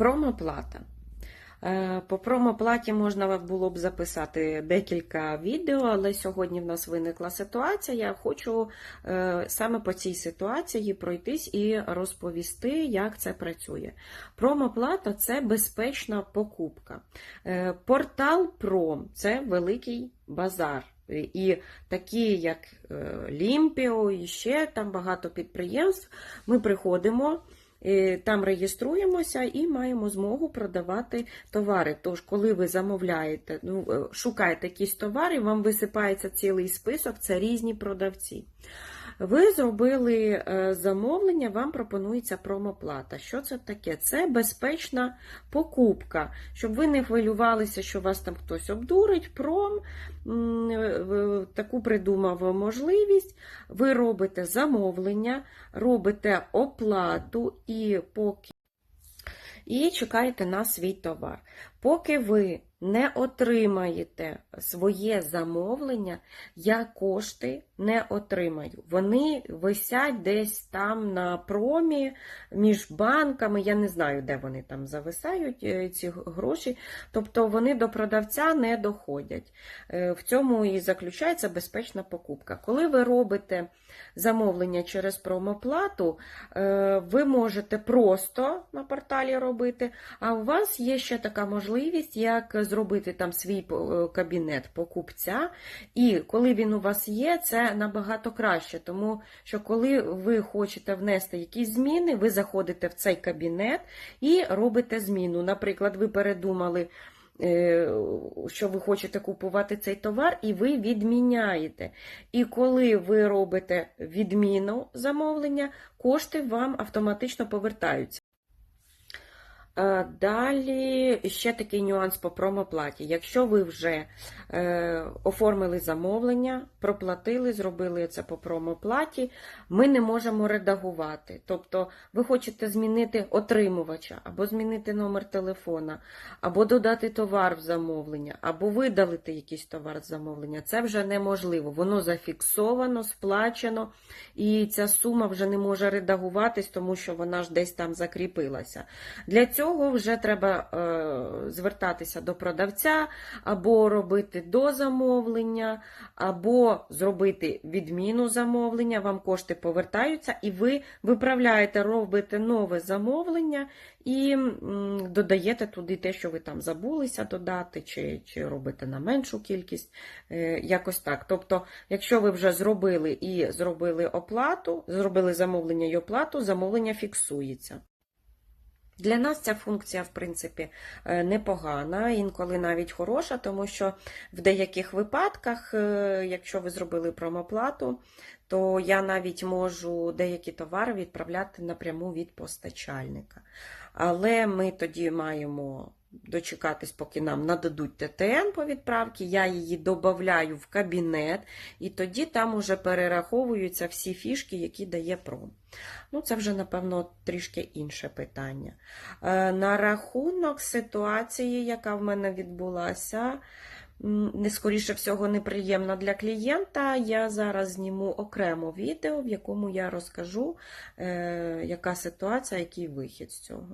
Промоплата. Е, По промоплаті можна було б записати декілька відео, але сьогодні в нас виникла ситуація. Я хочу е, саме по цій ситуації пройтись і розповісти, як це працює. Промоплата це безпечна покупка. Е, Портал Пром це великий базар. І такі, як Лімпіо, і ще там багато підприємств, ми приходимо. Е, Там реєструємося і маємо змогу продавати товари. Тож, коли ви замовляєте, ну, е, шукаєте якісь товари, вам висипається цілий список, це різні продавці. Ви зробили е, замовлення, вам пропонується промоплата. Що це таке? Це безпечна покупка, щоб ви не хвилювалися, що вас там хтось обдурить. Пром е, таку придумав можливість. Ви робите замовлення, робите оплату і поки. І чекаєте на свій товар. Поки ви не отримаєте своє замовлення, я кошти не отримаю. Вони висять десь там на промі між банками. Я не знаю, де вони там зависають, е, ці гроші. Тобто вони до продавця не доходять. Е, В цьому і заключається безпечна покупка. Коли ви робите замовлення через промоплату, е, ви можете просто на порталі робити, а у вас є ще така можливість, як зробити там свій е, кабінет покупця. І коли він у вас є, це набагато краще, тому що коли ви хочете внести якісь зміни, ви заходите в цей кабінет і робите зміну. Наприклад, ви передумали. е, Що ви хочете купувати цей товар, і ви відміняєте. І коли ви робите відміну замовлення, кошти вам автоматично повертаються. Е, Далі ще такий нюанс по промоплаті. Якщо ви вже е, оформили замовлення, проплатили, зробили це по промоплаті, ми не можемо редагувати. Тобто ви хочете змінити отримувача, або змінити номер телефона, або додати товар в замовлення, або видалити якийсь товар з замовлення. Це вже неможливо. Воно зафіксовано, сплачено, і ця сума вже не може редагуватись, тому що вона ж десь там закріпилася. Для цього вже треба е, звертатися до продавця, або робити до замовлення, або зробити відміну замовлення, вам кошти повертаються, і ви виправляєте, робите нове замовлення і додаєте туди те, що ви там забулися додати, чи, чи робите на меншу кількість. Е, якось так. Тобто, якщо ви вже зробили і зробили оплату, зробили замовлення і оплату, замовлення фіксується. Для нас ця функція, в принципі, е, непогана, інколи навіть хороша, тому що в деяких випадках, е, якщо ви зробили промоплату, то я навіть можу деякі товари відправляти напряму від постачальника. Але ми тоді маємо дочекатись, поки нам нададуть ТТН по відправці, я її додаю в кабінет, і тоді там уже перераховуються всі фішки, які дає пром. Ну, це вже, напевно, трішки інше питання. Е, На рахунок ситуації, яка в мене відбулася, не скоріше всього неприємна для клієнта, я зараз зніму окремо відео, в якому я розкажу, е, яка ситуація, який вихід з цього.